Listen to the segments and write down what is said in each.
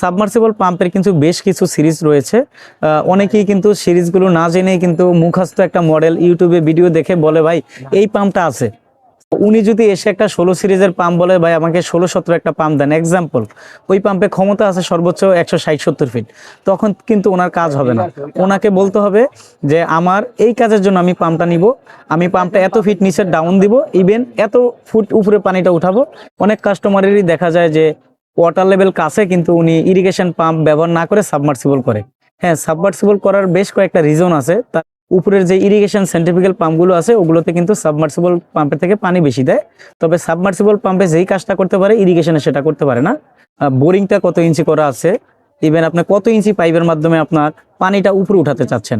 Submersible পাম্পের কিন্তু বেশ কিছু সিরিজ রয়েছে। অনেকেই কিন্তু সিরিজগুলো না জেনেই কিন্তু মুখস্থ একটা মডেল ইউটিউবে ভিডিও দেখে বলে, ভাই, এই পাম্পটা আছে। উনি যদি এসে একটা ষোলো সিরিজের পাম্প বলে, ভাই, আমাকে ষোলো সতেরো একটা পাম্প দেন। এক্সাম্পল ওই পাম্পে ক্ষমতা আছে সর্বোচ্চ একশো ষাট সত্তর ফিট তখন কিন্তু ওনার কাজ হবে না। ওনাকে বলতে হবে যে, আমার এই কাজের জন্য আমি পাম্পটা নিব। আমি পাম্পটা এত ফিট নিচে ডাউন দিব। ইভেন এত ফুট উপরে পানিটা উঠাবো। অনেক কাস্টমারেরই দেখা যায় যে ওয়াটার লেভেল কাছে কিন্তু উনি ইরিগেশন পাম্প ব্যবহার না করে সাবমার্সিবল করে। হ্যাঁ সাবমার্সিবল করার বেশ কয়েকটা রিজন আছে। তার উপরের যে ইরিগেশন সেন্ট্রিফিক্যাল পাম্পগুলো আছে, ওগুলোতে কিন্তু সাবমার্সিবল পাম্পের থেকে পানি বেশি দেয়। তবে সাবমার্সিবল পাম্পে যেই কাজটা করতে পারে ইরিগেশনে সেটা করতে পারে না। বোরিংটা কত ইঞ্চি করা আছে? ইভেন আপনি কত ইঞ্চি পাইপের মাধ্যমে আপনার পানিটা উপরে উঠাতে চাচ্ছেন?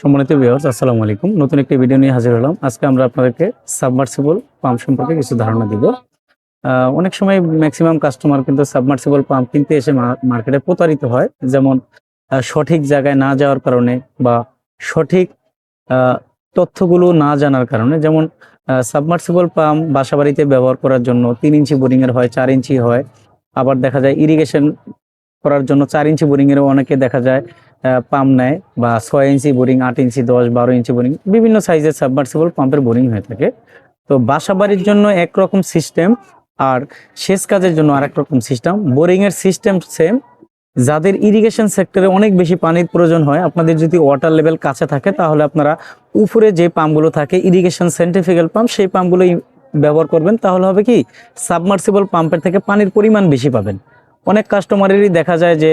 সম্মানিত ভিউয়ার্স আসসালামু আলাইকুম। নতুন একটি ভিডিও নিয়ে হাজির হলাম। আজকে আমরা আপনাদেরকে সাবমার্সিবল পাম্প সম্পর্কে কিছু ধারণা দিব। অনেক সময় ম্যাক্সিমাম কাস্টমার কিন্তু সাবমার্সিবল পাম্প কিনতে এসে মার্কেটে প্রতারিত হয়। যেমন সঠিক জায়গায় না যাওয়ার কারণে বা সঠিক তথ্যগুলো না জানার কারণে। যেমন সাবমার্সিবল পাম্প বাসাবাড়িতে ব্যবহার করার জন্য তিন ইঞ্চি বোরিংয়ের হয়, চার ইঞ্চি হয়। আবার দেখা যায় ইরিগেশন করার জন্য চার ইঞ্চি বোরিংয়েরও অনেকে দেখা যায় পাম্প নেয় বা ছয় ইঞ্চি বোরিং, আট ইঞ্চি দশ, বারো ইঞ্চি বোরিং বিভিন্ন সাইজের সাবমার্সিবল পাম্পের বোরিং হয়ে থাকে। তো বাসাবাড়ির জন্য একরকম সিস্টেম আর শেষ কাজের জন্য আরেক রকম সিস্টেম বোরিং এর সিস্টেম সেম যাদের ইরিগেশন সেক্টরে অনেক বেশি পানির প্রয়োজন হয়, আপনাদের যদি ওয়াটার লেভেল কাছে থাকে, তাহলে আপনারা উপরে যে পাম্পগুলো থাকে ইরিগেশন সেন্ট্রিফিক্যাল পাম্প সেই পাম্পগুলো ব্যবহার করবেন। তাহলে হবে কি? সাবমার্সিবল পাম্পের থেকে পানির পরিমাণ বেশি পাবেন। অনেক কাস্টমারেরই দেখা যায় যে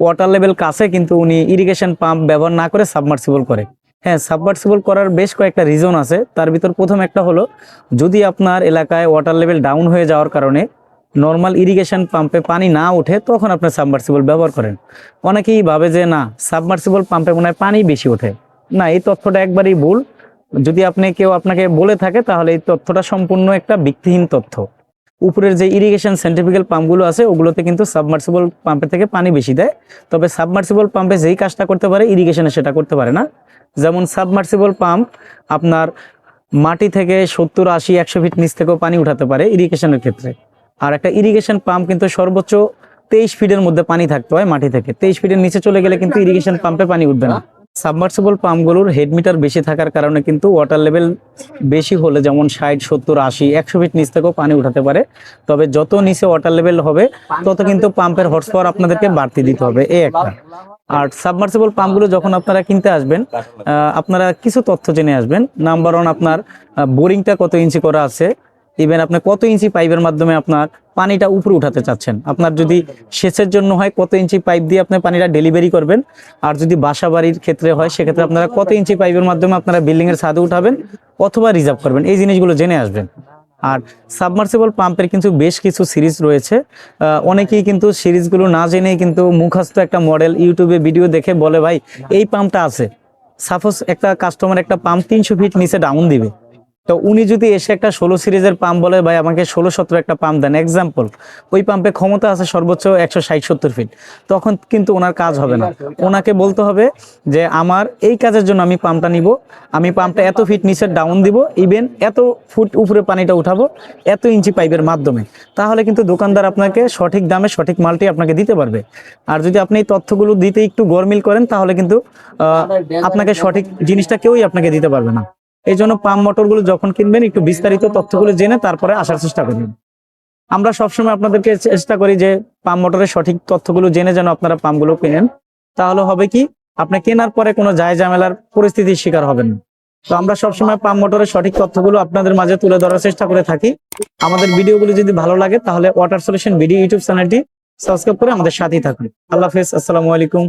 ওয়াটার লেভেল কাছে, কিন্তু উনি ইরিগেশন পাম্প ব্যবহার না করে সাবমার্সিবল করে। হ্যাঁ সাবমার্সিবল করার বেশ কয়েকটা রিজন আছে। তার ভিতর প্রথম একটা হলো, যদি আপনার এলাকায় ওয়াটার লেভেল ডাউন হয়ে যাওয়ার কারণে নর্মাল ইরিগেশন পাম্পে পানি না ওঠে, তখন আপনি সাবমার্সিবল ব্যবহার করেন। অনেকেই ভাবে যে, না সাবমার্সিবল পাম্পে মনে হয় পানি বেশি ওঠে। না, এই তথ্যটা একবারই ভুল। যদি আপনি কেউ আপনাকে বলে থাকে, তাহলে এই তথ্যটা সম্পূর্ণ একটা ভিত্তিহীন তথ্য। উপরের যে ইরিগেশন সেন্ট্রিফিক্যাল পাম্পগুলো আছে ওগুলোতে কিন্তু সাবমার্সিবল পাম্পের থেকে পানি বেশি দেয়। তবে সাবমার্সিবল পাম্পে যেই কাজটা করতে পারে ইরিগেশনে সেটা করতে পারে না। যেমন সাবমার্সিবল পাম্প আপনার মাটি থেকে সত্তর আশি একশো ফিট নিচ থেকেও পানি উঠাতে পারে ইরিগেশনের ক্ষেত্রে। আর একটা ইরিগেশন পাম্প কিন্তু সর্বোচ্চ তেইশ ফিটের মধ্যে পানি থাকতে হয় মাটি থেকে। তেইশ ফিটের নিচে চলে গেলে কিন্তু ইরিগেশন পাম্পে পানি উঠবে না। সাবমার্সিবল পাম্পগুলোর হেড মিটার বেশি থাকার কারণে কিন্তু ওয়াটার লেভেল বেশি হলে যেমন ষাট, সত্তর, আশি, একশো ফিট নিচ থেকেও পানি উঠাতে পারে। তবে যত নিচে ওয়াটার লেভেল হবে, তত কিন্তু পাম্পের হর্স পাওয়ার আপনাদেরকে বাড়তি দিতে হবে। এই একটা। আর সাবমার্সিবল পাম্পগুলো যখন আপনারা কিনতে আসবেন আপনারা কিছু তথ্য জেনে আসবেন। নাম্বার ওয়ান আপনার বোরিংটা কত ইঞ্চি করা আছে? ইভেন আপনি কত ইঞ্চি পাইপের মাধ্যমে আপনার পানিটা উপরে উঠাতে চাচ্ছেন? আপনার যদি সেচের জন্য হয়, কত ইঞ্চি পাইপ দিয়ে আপনি পানিটা ডেলিভারি করবেন? আর যদি বাসা বাড়ির ক্ষেত্রে হয়, সেক্ষেত্রে আপনারা কত ইঞ্চি পাইপের মাধ্যমে আপনারা বিল্ডিং এর ছাদে উঠাবেন অথবা রিজার্ভ করবেন? এই জিনিসগুলো জেনে আসবেন। আর সাবমার্সিবল পাম্পের কিন্তু বেশ কিছু সিরিজ রয়েছে। অনেকেই কিন্তু সিরিজগুলো না জেনেই কিন্তু মুখস্থ একটা মডেল ইউটিউবে ভিডিও দেখে বলে, ভাই, এই পাম্পটা আছে। সাপোজ একটা কাস্টমার একটা পাম্প তিনশো ফিট নিচে ডাউন দিবে। তো উনি যদি এসে একটা ষোলো সিরিজের পাম্প বলে, ভাই, আমাকে ষোলো সতেরো একটা পাম্প দেন। এক্সাম্পল ওই পাম্পে ক্ষমতা আছে সর্বোচ্চ একশো ষাট, সত্তর ফিট তখন কিন্তু ওনার কাজ হবে না। ওনাকে বলতে হবে যে, আমার এই কাজের জন্য আমি পাম্পটা নিব। আমি পাম্পটা এত ফিট নিচে ডাউন দিব। ইভেন এত ফুট উপরে পানিটা উঠাবো, এত ইঞ্চি পাইপের মাধ্যমে। তাহলে কিন্তু দোকানদার আপনাকে সঠিক দামে সঠিক মালটি আপনাকে দিতে পারবে। আর যদি আপনি এই তথ্যগুলো দিতে একটু গরমিল করেন, তাহলে কিন্তু আপনাকে সঠিক জিনিসটা কেউই আপনাকে দিতে পারবে না। এই জন্য পাম্প মোটরগুলো যখন কিনবেন, একটু বিস্তারিত তথ্যগুলো জেনে তারপরে আসার চেষ্টা করবেন। আমরা সবসময় আপনাদেরকে চেষ্টা করি যে পাম্প মোটরের সঠিক তথ্যগুলো জেনে যেন আপনারা পাম্পগুলো কেনেন। তাহলে হবে কি, আপনি কেনার পরে কোনো যায় ঝামেলার পরিস্থিতির শিকার হবেন না। তো আমরা সবসময় পাম্প মোটরের সঠিক তথ্যগুলো আপনাদের মাঝে তুলে ধরার চেষ্টা করে থাকি। আমাদের ভিডিওগুলো যদি ভালো লাগে, তাহলে ওয়াটার সলিউশন ভিডিও ইউটিউব চ্যানেলটি সাবস্ক্রাইব করে আমাদের সাথেই থাকুন। আল্লাহ হাফেজ, আসসালামু আলাইকুম।